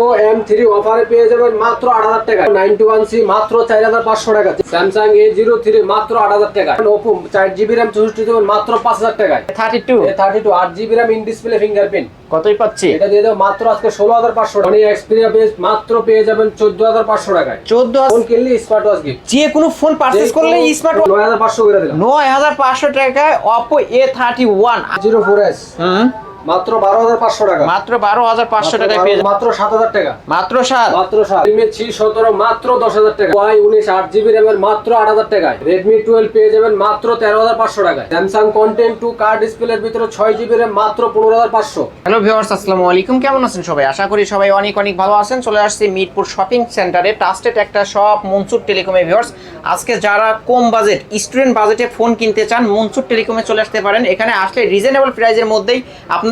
ও M three অফারে পেয়ে যাবেন মাত্র আট হাজার টাকা। নাইনটি ওয়ান সি মাত্র চার হাজার পাঁচশো টাকা। স্যামসাং এ জিরো থ্রি মাত্র আট হাজার টাকা। ওপো চার জিবি র্যাম চৌষট্টি দেবেন মাত্র পাঁচ হাজার টাকায় থার্টি টু থার্টি টু আট GB RAM in display fingerprint কতই পাচ্ছি? এটা দিয়ে দেবো মাত্র আজকে ষোলো হাজার পাঁচশো টাকা। এক্সপিরিয়া বেস মাত্র পেয়ে যাবেন চোদ্দ হাজার পাঁচশো টাকায়। চোদ্দ ফোন কিনলে স্মার্ট ওয়াচ গিফট যে কোনো ফোন পারচেস করলে স্মার্ট নয় হাজার পাঁচশো করে দিলাম। নয় হাজার পাঁচশো টাকায় Oppo A thirty one zero four S হুম। মাত্র বারো হাজার পাঁচশো টাকা। মাত্র বারো হাজার পাঁচশো টাকায় পেয়ে মাত্র সাত হাজার টাকা। মাত্র সাত। মাত্র সাত। রেডমি সি সতেরো মাত্র দশ হাজার টাকা। ওয়াই উনিশ আট জিবি র্যামের মাত্র আট হাজার টাকায়। রেডমি টুয়েলভ পেয়ে যাবেন মাত্র তেরো হাজার পাঁচশো টাকায়। স্যামসাং কন্টেন্ট টু কার ডিসপ্লের ভিতরে ছয় জিবি র্যাম মাত্র পনেরো হাজার পাঁচশো। হ্যালো ভিউয়ার্স আসসালামু আলাইকুম। কেমন আছেন সবাই? আশা করি সবাই অনেক অনেক ভালো আছেন। চলে আসছি মিরপুর শপিং সেন্টারে ট্রাস্টেড একটা শপ মনসুর টেলিকমে ভিউয়ার্স। আজকে যারা কম বাজেট স্টুডেন্ট বাজেটে ফোন কিনতে চান মনসুর টেলিকমে চলে আসতে পারেন। এখানে আসলে রিজনেবল প্রাইজের মধ্যেই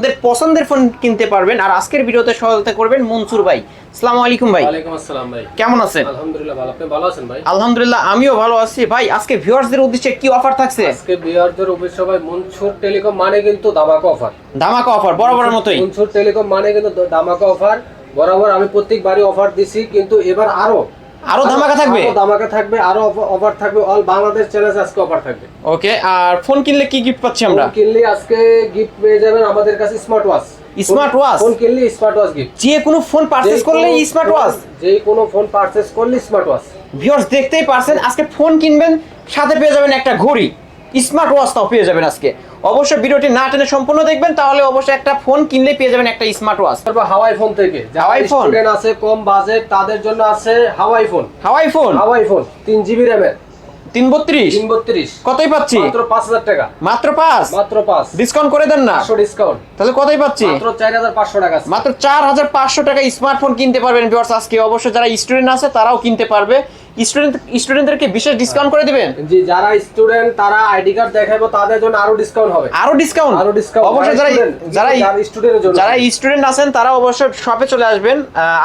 আপনাদের পছন্দের ফোন কিনতে পারবেন। আর আজকের ভিডিওতে সহায়তা করবেন মনসুর ভাই। আসসালামু আলাইকুম ভাই। ওয়ালাইকুম আসসালাম ভাই। কেমন আছেন? আলহামদুলিল্লাহ ভালো। আপনি ভালো আছেন ভাই? আলহামদুলিল্লাহ আমিও ভালো আছি। ভাই আজকে ভিউয়ার্সদের উদ্দেশ্যে কি অফার থাকছে? আজকে বিহারদের অফিস সবাই মনসুর টেলিকম মানে কিন্তু দামাকা অফার ধামাকা অফার বরাবরের মতোই। মনসুর টেলিকম মানে কিন্তু দামাকা অফার বরাবর আমি প্রত্যেকবারই অফার দিছি কিন্তু এবার আরও আরও ধামাকা থাকবে? ধামাকা থাকবে আরও অফার থাকবে অল বাংলাদেশ চ্যানেলস আজকে অফার থাকবে। ওকে আর ফোন কিনলে কি গিফট পাচ্ছি আমরা? ফোন কিনলে আজকে গিফট পেয়ে যাবেন আমাদের কাছে smart watch smart watch phone কিনলে স্মার্ট ওয়াচ গিফট যে কোনো ফোন পারচেজ করলে স্মার্ট ওয়াচ যে কোনো ফোন পারচেজ করলে স্মার্ট ওয়াচ ভিউয়ার্স দেখতেই পারছেন আজকে ফোন কিনবেন সাথে পেয়ে যাবেন একটা ঘড়ি। স্মার্ট ওয়াচটাও পেয়ে যাবেন আজকে। অবশ্যই ভিডিওটি না টেনে সম্পূর্ণ দেখবেন তাহলে অবশ্যই একটা ফোন কিনলে পেয়ে যাবেন একটা স্মার্ট ওয়াচ। তারপর হাওয়াই ফোন থেকে হাওয়াই ফোন? স্টুডেন্ট আছে কম বাজেট তাদের জন্য আছে Huawei phone. Huawei phone? Huawei phone তিন জিবি র্যামের তিন বত্রিশ? তিন বত্রিশ। কতই পাচ্ছি? মাত্র পাঁচ হাজার টাকা। মাত্র পাঁচ? মাত্র পাঁচ। ডিসকাউন্ট করে দেন না? পাঁচশো ডিসকাউন্ট তাহলে কতই পাচ্ছি? মাত্র চার হাজার পাঁচশো টাকা। মাত্র চার হাজার পাঁচশো টাকা স্মার্টফোন কিনতে পারবেন ভিউয়ার্স আজকে অবশ্যই যারা স্টুডেন্ট আছে তারাও কিনতে পারবে। স্টুডেন্ট স্টুডেন্টদেরকে বিশেষ ডিসকাউন্ট করে দিবেন? জি যারা স্টুডেন্ট তারা আইডি কার্ড দেখাবো তাদের জন্য আরও ডিসকাউন্ট হবে। আরও ডিসকাউন্ট আরও ডিসকাউন্ট অবশ্যই যারা যারা স্টুডেন্টের জন্য। যারা স্টুডেন্ট আছেন তারা অবশ্যই শপে চলে আসবেন।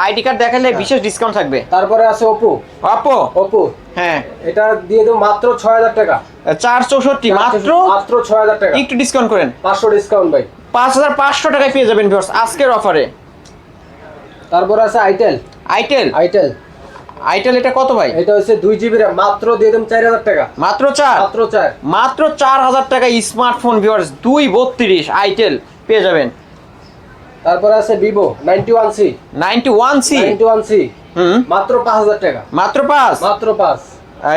আইডি কার্ড দেখালে বিশেষ ডিসকাউন্ট থাকবে। তারপরে আছে ওপো আপো ওপো হ্যাঁ। এটা দিয়ে দেবো মাত্র ছয় হাজার টাকা। চার চৌষট্টি মাত্র? মাত্র ছয় হাজার টাকা। একটু ডিসকাউন্ট করেন। পাঁচশো ডিসকাউন্ট ভাই। পাঁচ হাজার পাঁচশো টাকায় পেয়ে যাবেন ভিউয়ার্স আজকের অফারে তারপরে আছে আইটেল আইটেল আইটেল আইটেল এটা কত ভাই? এটা হচ্ছে দুই জিবি র্যাম মাত্র দিয়ে দেবো চার হাজার টাকা। মাত্র চার? মাত্র চার। মাত্র চার হাজার টাকা স্মার্টফোন ভিউয়ার্স দুই বত্রিশ আইটেল পেয়ে যাবেন। তারপরে আছে Vivo ninety one C ninety one C ninety one C হুম। মাত্র পাঁচ হাজার টাকা। মাত্র পাঁচ? মাত্র পাঁচ।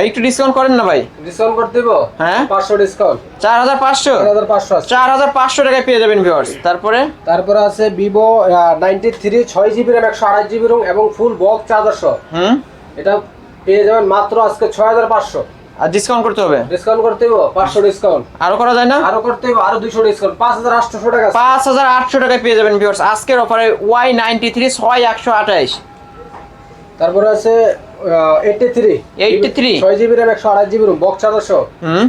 একটু ডিসকাউন্ট করেন না ভাই। ডিসকাউন্ট করে দেবো? হ্যাঁ। পাঁচশো ডিসকাউন্ট চার হাজার পাঁচশো? চার হাজার পাঁচশো চার হাজার পাঁচশো টাকায় পেয়ে যাবেন ভিউয়ার্স তারপরে? তারপরে আছে ভিভো নাইনটি থ্রি ছয় জিবি র্যাম একশো আড়াই জিবি রুম এবং ফুল বক্স চার্জার সহ হুম। এটা পেয়ে যাবেন মাত্র আজকে ছয় হাজার পাঁচশো। আর ডিসকাউন্ট করতে হবে? ডিসকাউন্ট করতে হইব পাঁচশো ডিসকাউন্ট আরও করা যায় না? আরও করতে হইব আরও দুইশো ডিসকাউন্ট পাঁচ হাজার আটশো টাকা আছে। পাঁচ হাজার আটশো টাকায় পেয়ে যাবেন ভিউয়ার্স আজকের অফারে ওয়াই নাইনটি থ্রি ছয় একশো আঠাইশ। তারপরে আছে এইটটি থ্রি 83 ছয় জিবি র্যাম একশো আড়াই জিবি রুম বক্স সহ হুম?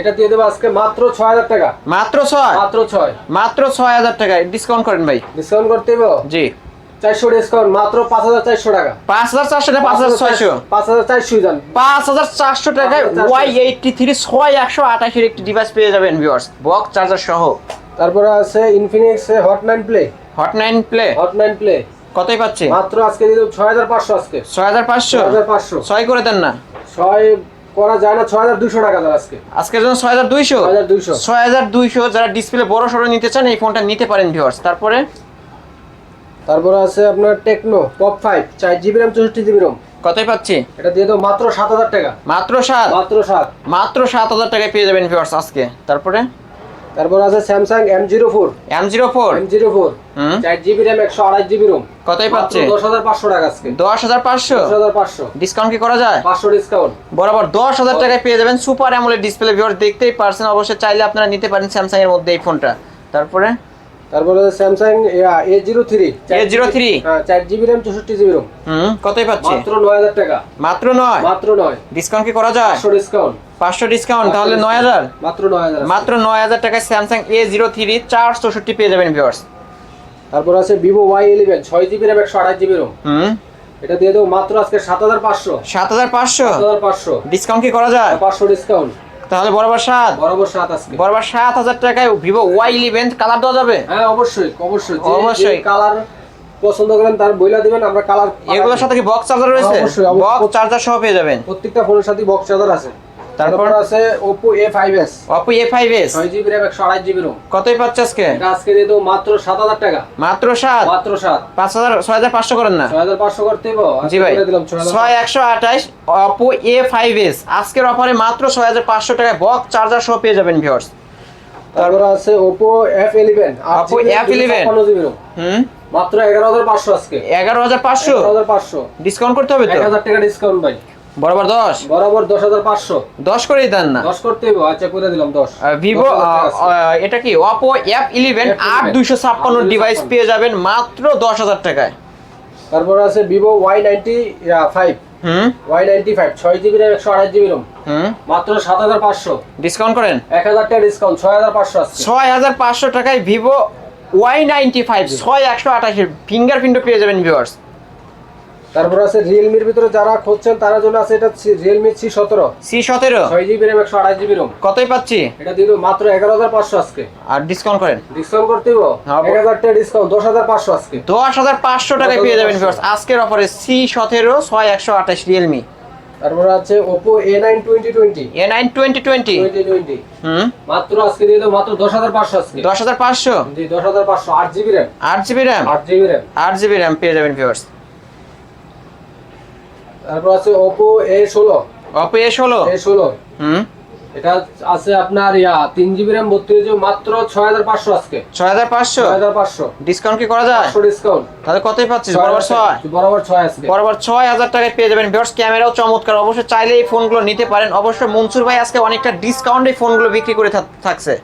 এটা দিয়ে দেবো আজকে মাত্র ছয় হাজার টাকা। মাত্র ছয়? মাত্র ছয়। মাত্র ছয় হাজার টাকায়। ডিসকাউন্ট করেন ভাই। ডিসকাউন্ট করতে হইব? জি। চারশো ডিসকাউন্ট মাত্র পাঁচ হাজার চারশো টাকা। পাঁচ হাজার চারশো পাঁচ হাজার ছয়শো? পাঁচ হাজার চারশো যান পাঁচ হাজার চারশো টাকায় ওয়াই এইটটি থ্রি ছয় একশো আঠাশের একটি ডিভাইস পেয়ে যাবেন ভিউয়ার্স বক্স চার্জার সহ। তারপরে আছে Infinix Hot nine Play Hot nine Play Hot nine Play কতই পাচ্ছে? মাত্র আজকে দিয়ে ছয় হাজার পাঁচশো আজকে। ছয় হাজার পাঁচশো? হাজার পাঁচশো। ছয় করে দেন না। ছয় করা যায় না ছয় হাজার দুশো টাকা দাম আজকে। আজকের জন্য ছয় হাজার দুইশো? ছয় হাজার দুইশো। ছয় হাজার দুইশো যারা ডিসপ্লে বড় সড়ো নিতে চান এই ফোনটা নিতে পারেন ভিউয়ার্স তারপরে তারপরে আছে আপনার টেকনো পপ ফাইভ চার জিবি র্যাম চৌষট্টি জিবি রোম কতই পাচ্ছি? এটা দিয়ে দেবো মাত্র সাত হাজার টাকা। মাত্র সাত? মাত্র সাত। মাত্র সাত হাজার টাকায় পেয়ে যাবেন ভিউয়ার্স আজকে। তারপরে? তারপর আছে Samsung M zero four M zero four M zero four চার জিবি র্যাম একশো আড়াই জিবি রোম কতই পাচ্ছে? দশ হাজার পাঁচশো টাকা আজকে। দশ হাজার পাঁচশো? দশ হাজার পাঁচশো। ডিসকাউন্ট কি করা যায়? পাঁচশো ডিসকাউন্ট বরাবর দশ হাজার টাকায় পেয়ে যাবেন সুপার অ্যামোলেড ডিসপ্লে ভিউয়ার দেখতেই পারছেন। অবশ্যই চাইলে আপনারা নিতে পারেন স্যামসাং এর মধ্যে এই ফোনটা তারপরে? তারপরে Samsung A zero three A03 হ্যাঁ চার জিবি র্যাম চৌষট্টি জিবি রোম হুম কতই পাচ্ছে? মাত্র নয় হাজার টাকা। মাত্র নয়? মাত্র নয়। ডিসকাউন্ট কি করা যায়? পাঁচশো ডিসকাউন্ট পাঁচশো ডিসকাউন্ট তাহলে নয় হাজার? মাত্র নয় হাজার মাত্র নয় হাজার টাকায় স্যামসাং এ জিরো থ্রি চার চৌষট্টি পেয়ে যাবেন ভিউয়ার্স তারপর আছে ভিভো ওয়াই ইলেভেন ছয় জিবি র্যাম একশো আড়াই জিবি রোম হুম। এটা দিয়ে দেবো মাত্র আজকে সাত হাজার পাঁচশো। সাত হাজার পাঁচশো? সাত হাজার পাঁচশো। ডিসকাউন্ট কি করা যায়? পাঁচশো ডিসকাউন্ট তাহলে বরাবর সাত। বরাবর সাত আজকে। বরাবর সাত হাজার টাকায় ভিভো ওয়াই ইলেভেন কালার দেওয়া যাবে? হ্যাঁ অবশ্যই অবশ্যই। অবশ্যই। কালার পছন্দ করেন তার বইলা দিবেন আমরা কালার এগুলোর সাথে কি বক্স চার্জার রয়েছে? অবশ্যই, অবশ্যই। বক্স চার্জার সহ পেয়ে যাবেন। প্রত্যেকটা ফোনের সাথে বক্স চার্জার আছে। তারপর? আছে Oppo A5s Oppo A5s 6GB RAM 128GB ROM কতই পাচ্ছে আজকে? আজকে দিয়ে দেবো মাত্র 7000 টাকা। মাত্র সাত? মাত্র 7 পাঁচ হাজার ছয় হাজার পাঁচশো করেন না? 6500 করতে দিব জি ভাই। দিলাম 6000 ছয় একশো আঠাশ অপো এ ফাইভ এস আজকের অফারে মাত্র ছয় হাজার পাঁচশো টাকায় বক্স চার্জার সহ পেয়ে যাবেন ভিউয়ার্স তারপর আছে Oppo F11 Oppo F11 256GB ROM হুম? মাত্র 11500 আজকে। এগারো হাজার পাঁচশো? 11500 ডিসকাউন্ট করতে হবে তো? 1000 টাকা ডিসকাউন্ট ভাই। বরাবর দশ? বরাবর 10500 দশ করেই দেন না। 10 করতে দিব আচ্ছা করে দিলাম 10 ভিভো এটা কি? দুইশো ছাপ্পান্ন ডিভাইস পেয়ে যাবেন মাত্র দশ হাজার টাকায়। তারপর আছে Vivo Y95 হুম? Y95 6GB RAM 128GB ROM হুম? মাত্র 7500 ডিসকাউন্ট করেন? 1000 টাকা ডিসকাউন্ট 6500 আছে ছয় হাজার পাঁচশো টাকায় ভিভো ওয়াই নাইনটি ফাইভ ছয় একশো আঠাশের ফিঙ্গারপ্রিন্টও পেয়ে যাবেন ভিউয়ার্স তারপর আছে এর ভিতরে যারা খুঁজছেন তার জন্য আছে এটা ছি- Realme C17 সি সতেরো? 6GB RAM 128GB ROM কতই পাচ্ছি? এটা দেবো মাত্র 11500 আজকে। আর ডিসকাউন্ট করেন। ডিসকাউন্ট করতে দিব? হ্যাঁ, 1000 টাকা ডিসকাউন্ট 10500 আজকে। দশ হাজার পাঁচশো টাকায় পেয়ে যাবেন আজকের অফারে সি সতেরো ছয় একশো আঠাশ রিয়েলমি তারপর আছে Oppo A9 2020 A nine twenty twenty 2020 হুম। মাত্র আজকে দিয়ে দেবো মাত্র 10500 আজকে। দশ হাজার পাঁচশো? জি 10500 8GB RAM আট জিবি র্যাম 8GB RAM আট জিবি র্যাম পেয়ে যাবেন ভিউয়ার্স তারপর আছে Oppo A16 অপো এ ষোলো? A16 হুম। এটা আছে আপনার ইয়া 3GB RAM 32GB মাত্র 6500 আজকে। ছয় হাজার পাঁচশো? 6500 ডিসকাউন্ট কি করা যায়? 500 ডিসকাউন্ট তাহলে কতই পাচ্ছিস? বরাবর ছয়? বরাবর 6 আজকে। বরাবর ছয় হাজার টাকায় পেয়ে যাবেন। ভিউয়ার্স ক্যামেরাও চমৎকার। অবশ্যই চাইলে এই ফোনগুলো নিতে পারেন। অবশ্য মনসুর ভাই আজকে অনেকটা ডিসকাউন্টে ফোনগুলো বিক্রি করে থাকছে।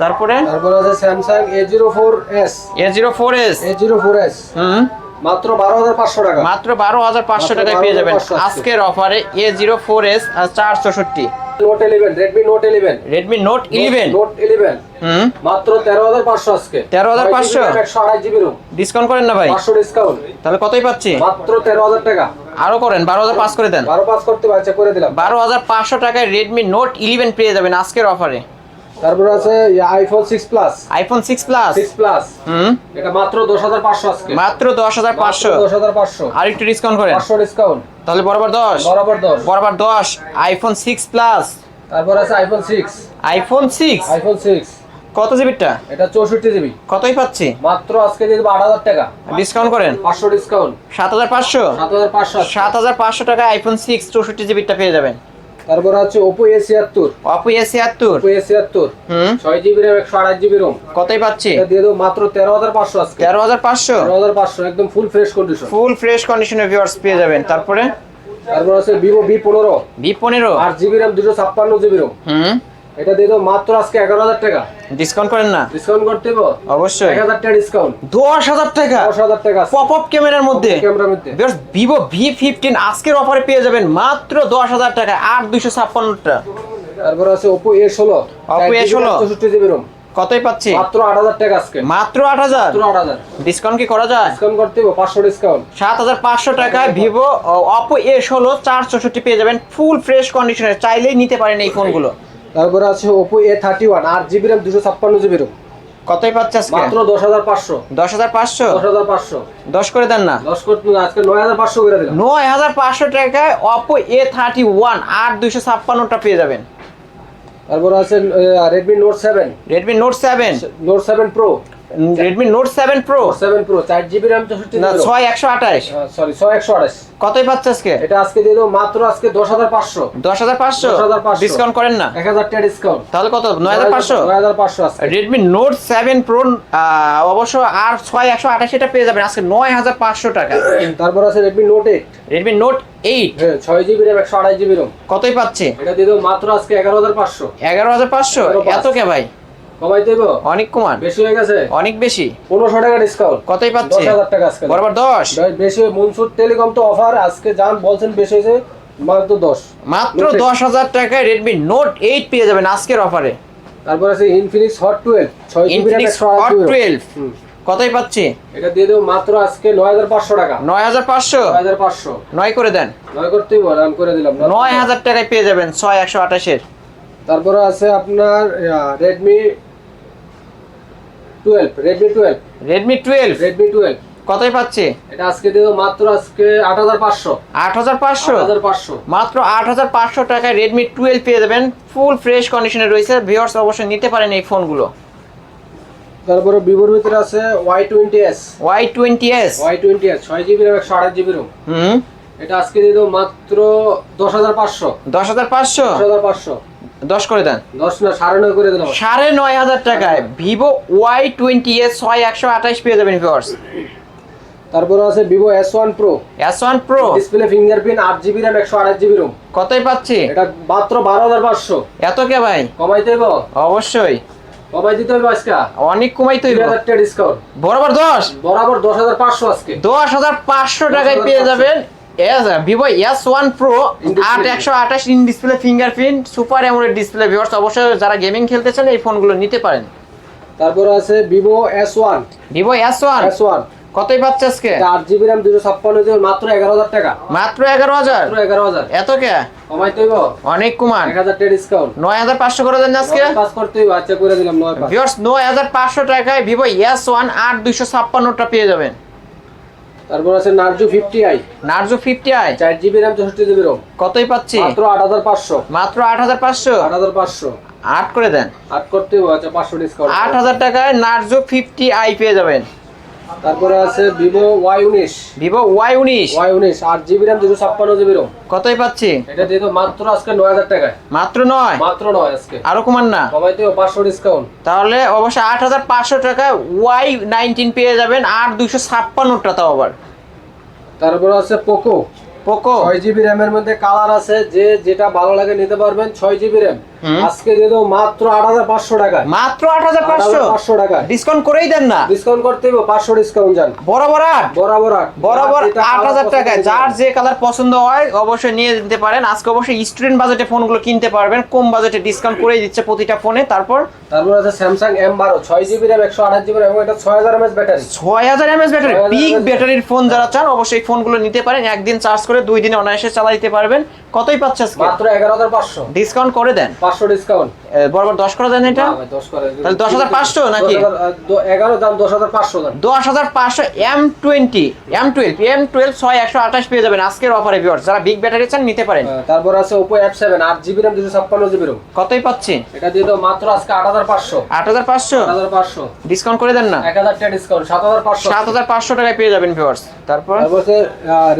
তারপরে? তারপর আছে Samsung A04s A zero four S A04s হুম। মাত্র 12500 টাকা। মাত্র বারো হাজার পাঁচশো টাকায় পেয়ে যাবেন। 12,500 আজকে। আজকের অফারে এ জিরো ফোর এস চার চৌষট্টি। Note 11 Redmi Note 11 Redmi Note eleven Note 11 হুম। মাত্র 13500 আজকে। 13,500 128GB ROM ডিসকাউন্ট করেন না ভাই। 500 ডিসকাউন্ট তাহলে কতই পাচ্ছি? মাত্র 13000 টাকা। আরও করেন বারো হাজার পাঁচ করে দেন। 12 পাস করতে পারছে করে দিলাম। বারো হাজার পাঁচশো টাকায় রেডমি নোট ইলেভেন পেয়ে যাবেন আজকের অফারে। তারপর আছে iPhone 6 plus iPhone six plus 6 plus হুম। এটা মাত্র 10500 আজকে। মাত্র দশ হাজার পাঁচশো। 10500 আর একটু ডিসকাউন্ট করেন। 500 ডিসকাউন্ট তাহলে বরাবর দশ? বরাবর 10 বরাবর দশ। আইফোন সিক্স প্লাস তারপর আছে আইফোন 6 আইফোন সিক্স আইফোন 6 কত জিবিটা? এটা 64 জিবি। কতই পাচ্ছি? মাত্র আজকে দিয়ে দেবো 8000 টাকা। ডিসকাউন্ট করেন। 500 ডিসকাউন্ট সাত হাজার পাঁচশো? 7500 সাত হাজার পাঁচশো টাকা আইফোন সিক্স চৌষট্টি জিবিটা পেয়ে যাবেন। তারপর আছে ওপো এ ছিয়াত্তর ওপো এ ছিয়াত্তর ওপো এ ছিয়াত্তর হুম? ছয় জিবি রেম একশো আট জিবি রোম কতই পাচ্ছি? এটা দিয়ে দেবো মাত্র 13500 আজকে। তেরো হাজার পাঁচশো? 13500 একদম full fresh condition full fresh কন্ডিশনে ভিউয়ার্স পেয়ে যাবেন। তারপরে? তারপর আছে Vivo V15 বি পনেরো? আট জিবি র্যাম দুশো ছাপ্পান্ন জিবি রোম হুম? এটা দিয়ে দেবো মাত্র আজকে 11000 টাকা। ডিসকাউন্ট করেন না? ডিসকাউন্ট করতে অবশ্যই। 1000 টাকা ডিসকাউন্ট দশ হাজার টাকা? 10000 টাকা পপ আপ ক্যামেরার মধ্যে? ক্যামেরার মধ্যে। ভিভো ভি ফিফটিন আজকের অফারে পেয়ে যাবেন মাত্র দশ হাজার টাকা আট দুইশো ছাপ্পান্নটা। তারপর আছে Oppo A16 Oppo A16 64 GB ROM কতই পাচ্ছি? মাত্র 8000 টাকা আজকে। মাত্র আট হাজার? মাত্র 8000 ডিসকাউন্ট কি করা যায়? ডিসকাউন্ট করতে দেবো 500 ডিসকাউন্ট সাত হাজার পাঁচশো টাকায় ভিভো অপো এ ষোলো চার চৌষট্টি পেয়ে যাবেন ফুল ফ্রেশ কন্ডিশনের চাইলেই নিতে পারেন এই ফোনগুলো তারপর আছে ওপো এ থার্টি ওয়ান আট জিবি র্যাম দুশো ছাপ্পান্ন জিবি র্যাম কতই পাচ্ছে আজকে? মাত্র 10500 দশ হাজার পাঁচশো? 10500 দশ করে দেন না। দশ করে আজকে নয় হাজার পাঁচশো করে দিলাম। নয় হাজার পাঁচশো টাকায় ওপো এ থার্টি ওয়ান আট দুশো ছাপ্পান্নটা পেয়ে যাবেন। তারপর আছে Redmi Note seven Redmi Note seven Note 7 Pro Redmi Note seven Pro 7 Pro 4 GB RAM 64 না জিবি ছয় একশো আঠাশ। সরি 6128 কতই পাচ্ছে আজকে? এটা আজকে দিয়ে দেবো মাত্র আজকে 10500 দশ হাজার পাঁচশো? 10,500 ডিসকাউন্ট করেন না। 1000 টাকা ডিসকাউন্ট তাহলে কত? নয় হাজার পাঁচশো? 9500 আজকে। রেডমি নোট সেভেন প্রো অবশ্য আর ছয় একশো আঠাশিটা পেয়ে যাবেন। আজকে নয় হাজার পাঁচশো টাকা। তারপর আছে Redmi Note 8 Redmi Note eight হ্যাঁ 6 জিবি RAM 128 জিবি ROM কতই পাচ্ছে? এটা দিয়ে দেবো মাত্র আজকে 11500 এগারো হাজার পাঁচশো? 11,500 এত কে ভাই? কমাই দেবো অনেক কমান। বেশি হয়ে গেছে? অনেক বেশি। 1500 টাকা ডিসকাউন্ট কতই পাচ্ছে? 10000 টাকা আজকে। বরাবর দশ? ভাই, বেশি মনসুর টেলিকম তো অফার আজকে যান বলছেন বেশি হয়েছে মাত্র 10 মাত্র Note eight। দশ হাজার টাকায় পেয়ে যাবেন আজকের অফারে তারপর আছে Infinix Hot 12 6 GB RAM Infinix twelve কতই পাচ্ছি? এটা দিয়ে দেবো মাত্র আজকে 9500 টাকা। নয় হাজার পাঁচশো? 9500 নয় করে দেন। নয় করতেই বল আমি করে দিলাম। নয় হাজার টাকায় পেয়ে যাবেন তারপরে আছে আপনার Redmi 12 Redmi 12 Redmi twelve Redmi 12 কতই পাচ্ছি? এটা আজকে দিয়ে মাত্র আজকে আট হাজার পাঁচশো। আট হাজার পাঁচশো? হাজার পাঁচশো। মাত্র আট হাজার পাঁচশো টাকায় রেডমি টুয়েলভ পেয়ে যাবেন। ফুল ফ্রেশ কন্ডিশনে রয়েছে। ভিওর্স অবশ্যই নিতে পারেন এই ফোনগুলো। তারপরে ভিভোর ভিতরে আছে Y twenty S Y twenty S Y twenty S ছয় জিবি র্যাম একশো আঠাশ জিবি রোম হুম। এটা আজকে দিয়ে দেবো মাত্র দশ হাজার পাঁচশো। দশ করে দেন। দশ না সাড়ে নয় করে দিলাম সাড়ে নয় হাজার টাকায় ভিভো ওয়াই টোয়েন্টি এস ছয় একশো আঠাশ পেয়ে যাবেন ভিওর্স তারপরে আছে Vivo S one Pro S one Pro display fingerprint আট জিবি র্যাম একশো আঠাশ জিবি রোম কতই পাচ্ছি? এটা মাত্র বারো হাজার পাঁচশো। এত কে ভাই? কমাইতে হইব অবশ্যই। কমাই দিতে হইব আজকে। অনেক কমাই তো ডিসকাউন্ট বরাবর দশ? বরাবর দশ হাজার পাঁচশো আজকে। দশ হাজার পাঁচশো টাকায় পেয়ে যাবেন ভিভো এস ওয়ান প্রো আট একশো আঠাশ in display fingerprint super AMOLED display viewers অবশ্যই যারা গেমিং খেলতে চান এই ফোনগুলো নিতে পারেন। তারপর আছে Vivo S one Vivo S one S one কতই পাচ্ছে আজকে? আট জিবি র্যাম দুশো ছাপ্পান্ন জিবি মাত্র এগারো হাজার টাকা। মাত্র এগারো হাজার? এগারো হাজার। এত কে? কমাইতে হইব? অনেক কুমার। এক হাজার টাকা ডিসকাউন্ট নয় হাজার পাঁচশো করে দেন আজকে? পাস করতে হইব আচ্ছা করে দিলাম নয় ভিউয়ার্স নয় হাজার পাঁচশো টাকায় ভিভো এস ওয়ান আট দুইশো ছাপ্পান্নটা পেয়ে যাবেন। তারপর আছে Narzo fifty I Narzo fifty I চার জিবি র্যাম চৌষট্টি জিবি রোম কতই পাচ্ছি? মাত্র আট হাজার পাঁচশো। মাত্র আট হাজার পাঁচশো? আট হাজার পাঁচশো। আট করে দেন। আট করতে আচ্ছা পাঁচশো ডিসকাউন্ট আট হাজার টাকায় নার্জো ফিফটি আই পেয়ে যাবেন। তারপরে আছে ভিভো ওয়াই উনিশ। ভিভো ওয়াই উনিশ। ওয়াই উনিশ আট জিবি র্যাম দুশো ছাপ্পান্ন জিবি রোম কতই পাচ্ছি? এটা দিয়ে তো মাত্র আজকে নয় হাজার টাকায়। মাত্র নয়? মাত্র নয় আজকে। আরও কমান না। কমাইতে হইব পাঁচশো ডিসকাউন্ট তাহলে অবশ্যই আট হাজার পাঁচশো টাকায় ওয়াই নাইনটিন পেয়ে যাবেন আর দুইশো ছাপ্পান্নটা তাও আবার। তারপরে আছে পোকো পোকো ছয় জিবি র্যামের মধ্যে কালার আছে যে যেটা ভালো লাগে নিতে পারবেন ছয় জিবি র্যাম। আজকে দিয়ে দেবো মাত্র আট হাজার পাঁচশো টাকায়। মাত্র আট হাজার পাঁচশো? পাঁচশো টাকায়। ডিসকাউন্ট করেই দেন না? ডিসকাউন্ট করতে হইব পাঁচশো ডিসকাউন্ট যান। বরাবর আট? বরাবর আট। বরাবর আট হাজার টাকায়। যার যে কালার পছন্দ হয় অবশ্যই নিয়ে নিতে পারেন। আজকে অবশ্যই স্টুডেন্ট বাজেটে ফোনগুলো কিনতে পারবেন। কম বাজেটে ডিসকাউন্ট করেই দিচ্ছে প্রতিটা ফোনে তারপর? তারপর আছে স্যামসাং এম বারো ছয় জিবি র্যাম একশো আঠাশ জিবি এবং এটা ছয় হাজার এমএস ব্যাটারি ছয় হাজার এমএস ব্যাটারি 6000 বিগ ব্যাটারির ফোন যারা চান অবশ্যই ফোনগুলো নিতে পারেন। একদিন চার্জ করে দুই দিনে অনায়াসে চালা দিতে পারবেন। কতই পাচ্ছে মাত্র এগারো হাজার পাঁচশো। ডিসকাউন্ট করে দেন। পাঁচশো ডিসকাউন্ট এ, বরাবর দশ করে দেন এটা? দশ করে তাহলে 10,500 নাকি? এগারো দাম পেয়ে যাবেন আজকের অফারে ভিউয়ার্স যারা বিগ ব্যাটারি চান নিতে পারেন। হ্যাঁ, তারপর আছে ওপো এফ সেভেন আট জিবি রোম কতই পাচ্ছি? এটা দিয়ে তো মাত্র আজকে আট হাজার পাঁচশো। আট হাজার পাঁচশো? আট হাজার পাঁচশো। ডিসকাউন্ট করে দেন না? এক হাজার টাকা ডিসকাউন্ট সাত হাজার পাঁচশো। সাত হাজার পাঁচশো টাকায় পেয়ে যাবেন ভিউয়ার্স তারপর? তারপর আছে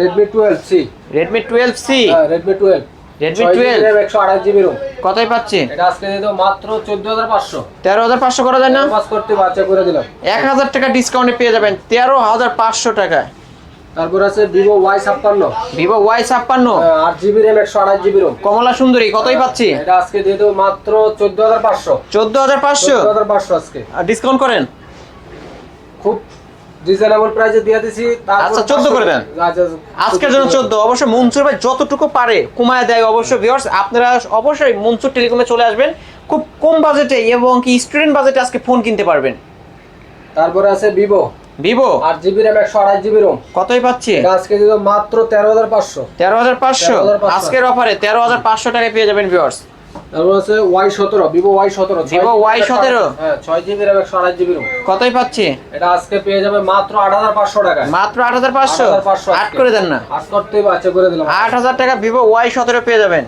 Redmi twelve C Redmi twelve C Redmi twelve Redmi 12 একশো আঠাশ জিবি রোম কতই পাচ্ছি? এটা আজকে দিয়ে দেবো মাত্র চোদ্দ হাজার পাঁচশো। তেরো হাজার পাঁচশো করা যায় না? পাস করতে বাচ্চা করে দিলাম। এক হাজার টাকা ডিসকাউন্টে পেয়ে যাবেন তেরো হাজার পাঁচশো টাকায়। তারপর আছে ভিভো ওয়াই ছাপ্পান্ন। ভিভো ওয়াই ছাপ্পান্ন? আট জিবি র্যাম একশো আঠাশ জিবি রোম কমলা সুন্দরী কতই পাচ্ছি? এটা আজকে দিয়ে দেবো মাত্র চোদ্দ হাজার পাঁচশো। চোদ্দ হাজার পাঁচশো? হাজার পাঁচশো আজকে। ডিসকাউন্ট করেন? খুব রিজনেবল প্রাইসে দিয়ে দিছি আচ্ছা, 14 করে দেন। আজকের জন্য চোদ্দ। অবশ্যই মনসুর ভাই যতটুকু পারে কমায় দেয় অবশ্যই ভিউয়ার্স আপনারা অবশ্যই মনসুর টেলিকমে চলে আসবেন। খুব কম বাজেটে এবং কি স্টুডেন্ট বাজেটে আজকে ফোন কিনতে পারবেন। তারপরে আছে ভিভো ভিভো আট জিবি র্যাম একশো জিবি রোম কতই পাচ্ছি? আজকে মাত্র তেরো হাজার পাঁচশো। তেরো হাজার পাঁচশো? 13,500 আজকের অফারে তেরো হাজার পাঁচশো টাকায় পেয়ে যাবেন ভিউয়ার্স তারপর আছে ওয়াই সতেরো ভিভো ওয়াই সতেরো Vivo Y17 হ্যাঁ ছয় জিবি র্যাম একশো আঠাশ জিবি কতই পাচ্ছি? এটা আজকে পেয়ে যাবে মাত্র আট হাজার পাঁচশো টাকায়। মাত্র আট হাজার পাঁচশো? আট করে দেন না। আট করতে বাচ্চা করে দিলাম। আট হাজার টাকা ভিভো ওয়াই সতেরো পেয়ে যাবেন।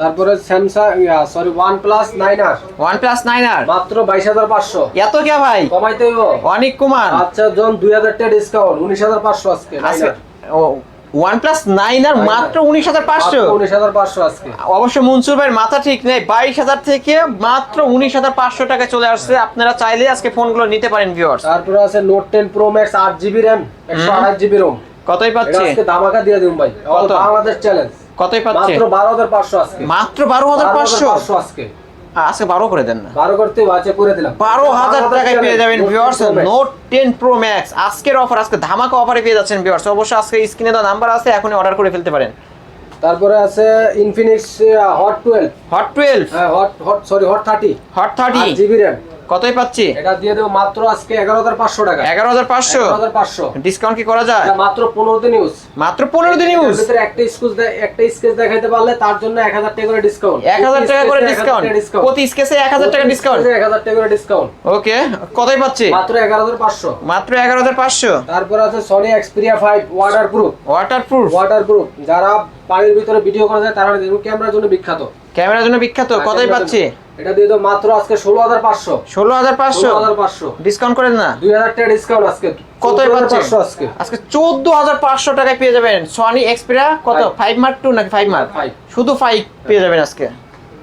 তারপরে Samsung sorry OnePlus nine R OnePlus nine R মাত্র বাইশ হাজার পাঁচশো। এত কে ভাই? কমাইতে অনেক কুমার আচ্ছা জন দুই হাজার টাকা ডিসকাউন্ট উনিশ হাজার পাঁচশো আজকে আজকে প্লাস নাইন আর মাত্র উনিশ হাজার পাঁচশো। উনিশ হাজার পাঁচশো আজকে। অবশ্য মনসুর ভাইয়ের মাথা ঠিক নেই বাইশ হাজার থেকে মাত্র উনিশ হাজার পাঁচশো টাকা চলে আসছে। আপনারা চাইলে আজকে ফোনগুলো নিতে পারেন ভিউয়ার্স তারপরে আছে নোট টেন প্রো ম্যাক্স আট জিবি র্যাম একশো আঠাশ জিবি রোম কতই পাচ্ছে? আজকে ধামাকা দিয়ে দিন ভাই। কত? বাংলাদেশ চ্যালেঞ্জ কতই পাচ্ছে? মাত্র বারো হাজার পাঁচশো আজকে। মাত্র বারো হাজার পাঁচশো আজকে। আজকে বারো করে দেন না। বারো করতে বাচ্চা করে দিলাম। বারো হাজার টাকায় পেয়ে যাবেন viewers Note ten Pro Max আজকের অফার আজকে ধামাকা অফারে পেয়ে যাচ্ছেন ভিউয়ার্স অবশ্যই আজকে স্ক্রিনে দেওয়া নাম্বার আছে এখনই অর্ডার করে ফেলতে পারেন। তারপরে আছে Infinix Hot twelve Hot twelve হ্যাঁ Hot Hot sorry Hot thirty Hot thirty GB RAM কতই পাচ্ছি? এটা দিয়ে দেবো মাত্র আজকে এগারো হাজার পাঁচশো টাকা। এগারো হাজার পাঁচশো? হাজার পাঁচশো। ডিসকাউন্ট কি করা যায়? মাত্র পনেরো দিন ইউজ মাত্র পনেরো দিন ইউজ একটা স্কুচ একটা স্কেচ দেখাইতে পারলে তার জন্য এক হাজার টাকা করে ডিসকাউন্ট এক হাজার টাকা করে ডিসকাউন্ট প্রতি স্কেচে এক হাজার টাকা ডিসকাউন্ট এক হাজার টাকা করে ডিসকাউন্ট ওকে কতই পাচ্ছি? মাত্র এগারো হাজার পাঁচশো। মাত্র এগারো হাজার পাঁচশো। তারপর আছে Sony Xperia five waterproof waterproof waterproof যারা পানির ভিতরে ভিডিও করা যায় তারা ক্যামেরার জন্য বিখ্যাত। ক্যামেরার জন্য বিখ্যাত কতই পাচ্ছি? এটা দিয়ে দাও মাত্র আজকে ষোলো হাজার পাঁচশো। ষোলো হাজার পাঁচশো? ষোলো হাজার পাঁচশো। ডিসকাউন্ট করেন না? দুই হাজার টাকা ডিসকাউন্ট আজকে। কতই পাচ্ছি 14,500 আজকে। আজকে চোদ্দ হাজার পাঁচশো টাকায় পেয়ে যাবেন। সনি এক্সপিরা কত? Five. ফাইভ মার্ক টু নাকি ফাইভ মার্ক Five. শুধু ফাইভ পেয়ে যাবেন আজকে।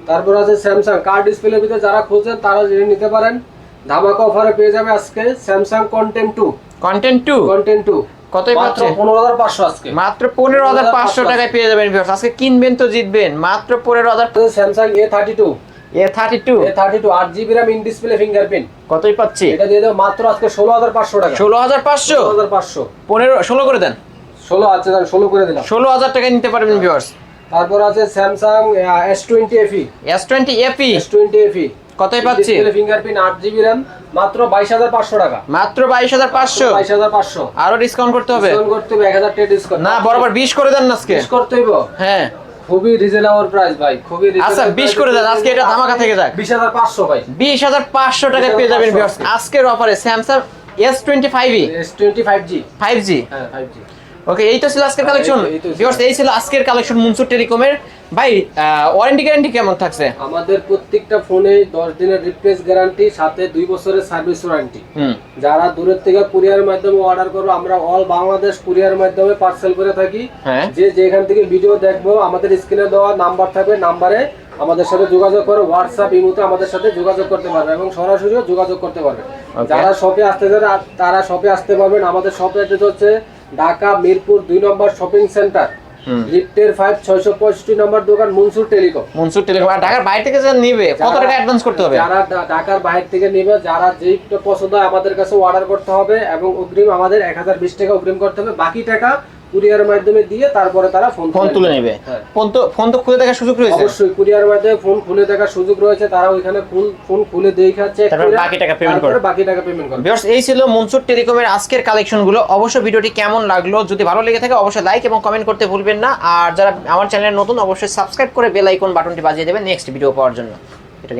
তারপর আছে স্যামসাং কার ডিসপ্লের ভিতরে যারা খোঁজেন তারা জেনে নিতে পারেন। ধামাকা অফারে পেয়ে যাবে আজকে Samsung content two content two content two কতই মাত্র পাচ্ছে? পনেরো হাজার পাঁচশো আজকে। মাত্র পনেরো হাজার পাঁচশো 15,500 টাকায় পেয়ে যাবেন viewers। আজকে কিনবেন তো জিতবেন। মাত্র পনেরো হাজার Samsung A thirty two A thirty two A thirty two আট ইন ডিসপ্লে ফিঙ্গারপ্রিন্ট কতই পাচ্ছি? এটা দিয়ে দেবো মাত্র আজকে ষোলো হাজার পাঁচশো টাকা। ষোলো হাজার পাঁচশো? ষোলো হাজার পাঁচশো। পনেরো ষোলো করে দেন। ষোলো আছে ষোলো করে দিলাম। ষোলো হাজার টাকায় নিতে পারবেন ভিউয়ার্স তারপর আছে Samsung S twenty FE S twenty FE S twenty FE কতই পাচ্ছি? ফিঙ্গারপ্রিন্ট আট জিবি র্যাম মাত্র বাইশ হাজার পাঁচশো টাকা। মাত্র বাইশ হাজার পাঁচশো? বাইশ হাজার পাঁচশো। আরও ডিসকাউন্ট করতে হবে? ডিসকাউন্ট করতে হবে এক হাজার টাকা ডিসকাউন্ট না বরাবর বিশ করে দেন না আজকে। বিশ করতে হইব? হ্যাঁ। খুবই রিজনেবল প্রাইস ভাই খুবই আচ্ছা, 20 করে দেন, আজকে এটা ধামাকা থেকে যাক। বিশ হাজার পাঁচশো ভাই। বিশ হাজার পাঁচশো টাকায় পেয়ে যাবেন viewers। আজকের অফারে ফাইভ জি ফাইভ জি হ্যাঁ ফাইভ জি ওকে এই তো ছিল আজকের কালেকশন এই ভিউয়ার্স এই ছিল। আজকের কালেকশন মুনসুর টেলিকমের ভাই ওয়ারেন্টি গ্যারান্টি কেমন থাকছে? আমাদের প্রত্যেকটা ফোনে দশ দিনের রিপ্লেস গ্যারান্টি সাথে দুই বছরের সার্ভিস ওয়ারেন্টি যারা দূরের থেকে কুরিয়ার মাধ্যমে অর্ডার করব আমরা অল বাংলাদেশ কুরিয়ার মাধ্যমে পার্সেল করে থাকি। হ্যাঁ। যে যেখান থেকে ভিডিও দেখব আমাদের স্ক্রিনে দেওয়া নাম্বার থাকবে নাম্বারে আমাদের সাথে যোগাযোগ করে হোয়াটসঅ্যাপ ইমুতে আমাদের সাথে যোগাযোগ করতে পারবে এবং সরাসরিও যোগাযোগ করতে পারবে। যারা শপে আসতে আর তারা শপে আসতে পারবেন। আমাদের শপে অ্যাড্রেস হচ্ছে ঢাকা মিরপুর দুই নম্বর শপিং সেন্টার। লিফটের ফাইভ ছয়শো পঁয়ষট্টি নম্বর দোকান মনসুর টেলিকম মনসুর টেলিকম আর ঢাকার বাইরে থেকে যারা নিবে কত টাকা অ্যাডভান্স করতে হবে? যারা ঢাকার বাইরে থেকে নিবে যারা যেই পছন্দ হয় আমাদের কাছে অর্ডার করতে হবে এবং অগ্রিম আমাদের এক হাজার বিশ টাকা অগ্রিম করতে হবে। বাকি টাকা কুরিয়ার মাধ্যমে দিয়ে তারপরে তারা ফোন ফোন তুলে নেবে। হ্যাঁ। ফোন তো ফোন তো খুলে দেখার সুযোগ রয়েছে। অবশ্যই কুরিয়ার মাধ্যমে ফোন খুলে দেখার সুযোগ রয়েছে। তারা ওইখানে ফুল ফোন খুলে দেখা চেক তারপর বাকি টাকা করে। বাকি টাকা পেমেন্ট করবে ভিউয়ার্স এই ছিল মনসুর টেলিকমের আজকের কালেকশনগুলো অবশ্যই ভিডিওটি কেমন লাগল? যদি ভালো লেগে থাকে অবশ্যই লাইক এবং কমেন্ট করতে ভুলবেন না। আর যারা আমার চ্যানেলে নতুন অবশ্যই সাবস্ক্রাইব করে বেল আইকন বাটনটি বাজিয়ে দেবেন নেক্সট ভিডিও পাওয়ার জন্য। এটা